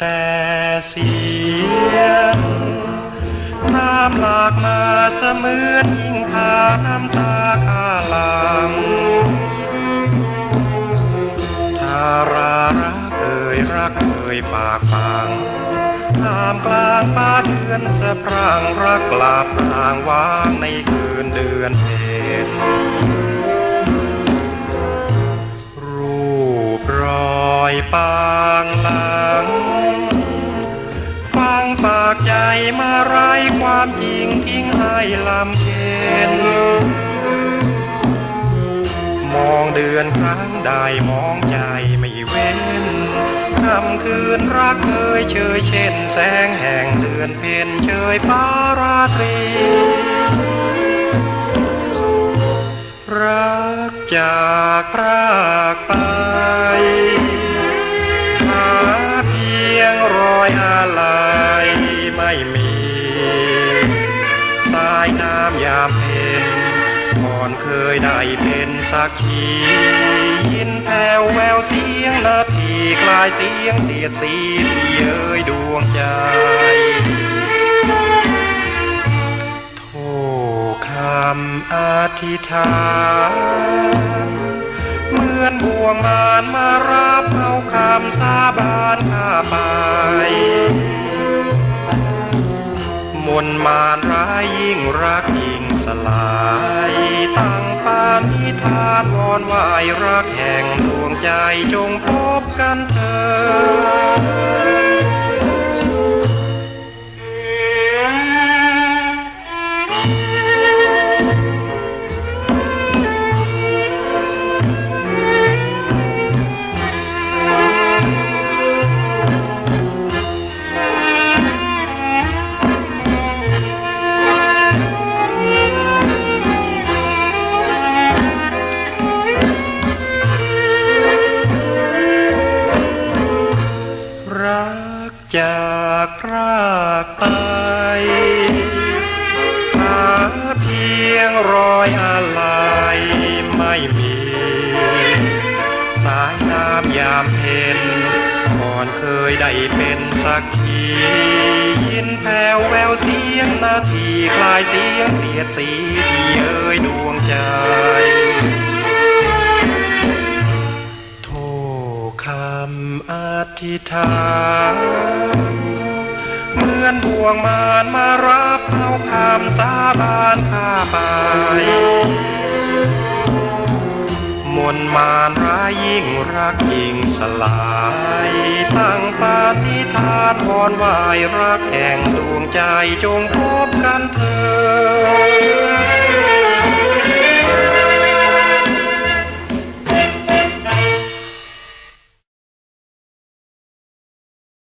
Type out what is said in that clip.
แต่เสียงน้ำหลากมาเสมือนยิ่งพาน้ำตาข้าลังทารารักเอยรักเอยปากฟังตามกลางป่าเดือนสะพรางรักหลาบทางวางในคืนเดือนเพ็ญรูปรอยปางลาามจริงทิ้งให้ลำเค็นมองเดือนครั้งใดมองใจไม่เว้นคำคืนรักเคยเชยเช่น แสงแห่งเดือนเพ็ญเชยฟ้าราตรี รักจากพรากไปหาเพียงรอยอะไรไม่มีายน้ำยามเพ็ญก่อนเคยได้เป็นสักขียินแผ่วแววเสียงนาทีคลายเสียงเสียดสีที่เย้ยดวงใจโทคำอธิษฐานเหมือนบ่วงมารมารับเอาคำสาบานข้าไป คนมารร้ายยิ่งรักยิ่งสลายตั้งปานิธานวอนไหวรักแห่งดวงใจจงพบกันเถิด จากพรากไปหาเพียงรอยอะไรไม่มี สายน้ำยามเพ็ญก่อนเคยได้เป็นสักขียินแผ่วแววเสียงนาทีคลายเสียงเสียดสีที่เย้ยดวงใจ ธิษฐานเหมือนบ่วงมารมารับเอาคำสาบานข้าไปมนต์มารร้ายยิ่งรักยิ่งสลายตั้งปาฏิฐานวอนไหวรักแห่งดวงใจจงพบกันเถิด